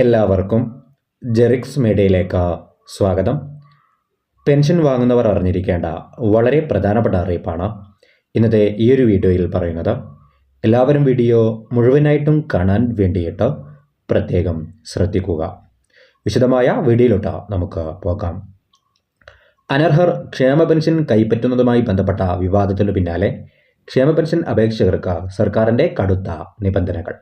എല്ലാവർക്കും ജെറിക്സ് മീഡിയയിലേക്ക് സ്വാഗതം. പെൻഷൻ വാങ്ങുന്നവർ അറിഞ്ഞിരിക്കേണ്ട വളരെ പ്രധാനപ്പെട്ട അറിയിപ്പാണ് ഇന്നത്തെ ഈ ഒരു വീഡിയോയിൽ പറയുന്നത്. എല്ലാവരും വീഡിയോ മുഴുവനായിട്ടും കാണാൻ വേണ്ടിയിട്ട് പ്രത്യേകം ശ്രദ്ധിക്കുക. വിശദമായ വീഡിയോയിലോട്ട് നമുക്ക് പോകാം. അനർഹർ ക്ഷേമ പെൻഷൻ കൈപ്പറ്റുന്നതുമായി ബന്ധപ്പെട്ട വിവാദത്തിനു പിന്നാലെ ക്ഷേമ പെൻഷൻ അപേക്ഷകർക്ക് സർക്കാരിന്റെ കടുത്ത നിബന്ധനകൾ.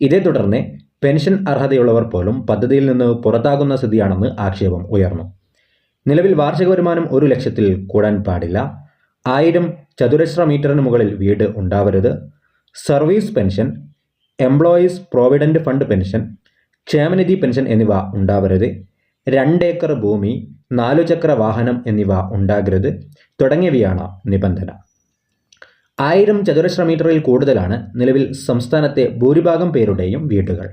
ഇതേ തുടർന്ന് പെൻഷൻ അർഹതയുള്ളവർ പോലും പദ്ധതിയിൽ നിന്ന് പുറത്താകുന്ന സ്ഥിതിയാണെന്ന് ആക്ഷേപം ഉയർന്നു. നിലവിൽ വാർഷിക വരുമാനം ഒരു ലക്ഷത്തിൽ കൂടാൻ പാടില്ല. ആയിരം ചതുരശ്ര മീറ്ററിന് മുകളിൽ വീട് ഉണ്ടാവരുത്. Service pension employees provident fund pension ക്ഷേമനിധി പെൻഷൻ എന്നിവ ഉണ്ടാവരുത്. രണ്ടേക്കർ ഭൂമി നാലു ചക്ര വാഹനം എന്നിവ ഉണ്ടാകരുത് തുടങ്ങിയവയാണ് നിബന്ധന. ആയിരം ചതുരശ്ര മീറ്ററിൽ കൂടുതലാണ് നിലവിൽ സംസ്ഥാനത്തെ ഭൂരിഭാഗം പേരുടെയും വീടുകൾ.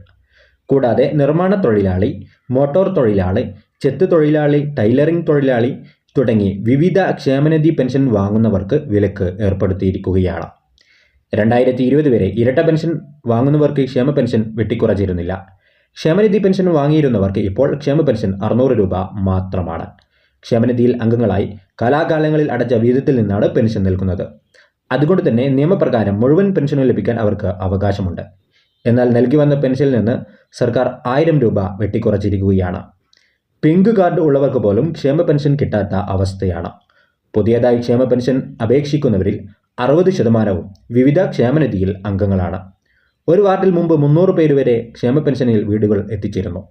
കൂടാതെ നിർമ്മാണ തൊഴിലാളി മോട്ടോർ തൊഴിലാളി ചെത്ത് തൊഴിലാളി ടൈലറിംഗ് തൊഴിലാളി തുടങ്ങി വിവിധ ക്ഷേമനിധി പെൻഷൻ വാങ്ങുന്നവർക്ക് വിലക്ക് ഏർപ്പെടുത്തിയിരിക്കുകയാണ്. രണ്ടായിരത്തി ഇരുപത് വരെ ഇരട്ട പെൻഷൻ വാങ്ങുന്നവർക്ക് ക്ഷേമ പെൻഷൻ വെട്ടിക്കുറച്ചിരുന്നില്ല. ക്ഷേമനിധി പെൻഷൻ വാങ്ങിയിരുന്നവർക്ക് ഇപ്പോൾ ക്ഷേമ പെൻഷൻ അറുന്നൂറ് രൂപ മാത്രമാണ്. ക്ഷേമനിധിയിൽ അംഗങ്ങളായി കലാകാലങ്ങളിൽ അടച്ച വീതത്തിൽ നിന്നാണ് പെൻഷൻ നൽകുന്നത്. അതുകൊണ്ട് തന്നെ നിയമപ്രകാരം മുഴുവൻ പെൻഷനും ലഭിക്കാൻ അവർക്ക് അവകാശമുണ്ട്. എന്നാൽ നൽകി വന്ന പെൻഷനിൽ നിന്ന് സർക്കാർ ആയിരം രൂപ വെട്ടിക്കുറച്ചിരിക്കുകയാണ്. പിങ്ക് കാർഡ് ഉള്ളവർക്ക് പോലും ക്ഷേമ പെൻഷൻ കിട്ടാത്ത അവസ്ഥയാണ്. പുതിയതായി ക്ഷേമ പെൻഷൻ അപേക്ഷിക്കുന്നവരിൽ അറുപത് ശതമാനവും വിവിധ ക്ഷേമനിധിയിൽ അംഗങ്ങളാണ്. ഒരു വാർഡിൽ മുമ്പ് മുന്നൂറ് പേര് വരെ ക്ഷേമ പെൻഷനിൽ വീടുകൾ എത്തിച്ചിരുന്നു.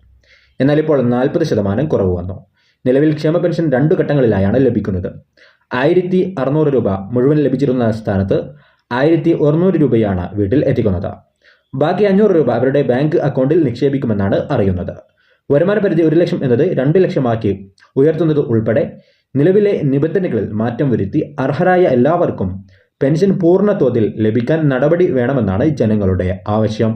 എന്നാൽ ഇപ്പോൾ നാൽപ്പത് ശതമാനം കുറവ് വന്നു. നിലവിൽ ക്ഷേമ പെൻഷൻ രണ്ടു ഘട്ടങ്ങളിലായാണ് ലഭിക്കുന്നത്. ആയിരത്തി അറുന്നൂറ് രൂപ മുഴുവൻ ലഭിച്ചിരുന്ന സ്ഥാനത്ത് ആയിരത്തി ഒരുന്നൂറ് രൂപയാണ് വീട്ടിൽ എത്തിക്കുന്നത്. ബാക്കി അഞ്ഞൂറ് രൂപ അവരുടെ ബാങ്ക് അക്കൗണ്ടിൽ നിക്ഷേപിക്കുമെന്നാണ് അറിയുന്നത്. വരുമാന പരിധി ഒരു ലക്ഷം എന്നത് രണ്ട് ലക്ഷമാക്കി ഉയർത്തുന്നത് ഉൾപ്പെടെ നിലവിലെ നിബന്ധനകളിൽ മാറ്റം വരുത്തി അർഹരായ എല്ലാവർക്കും പെൻഷൻ പൂർണ തോതിൽ ലഭിക്കാൻ നടപടി വേണമെന്നാണ് ജനങ്ങളുടെ ആവശ്യം.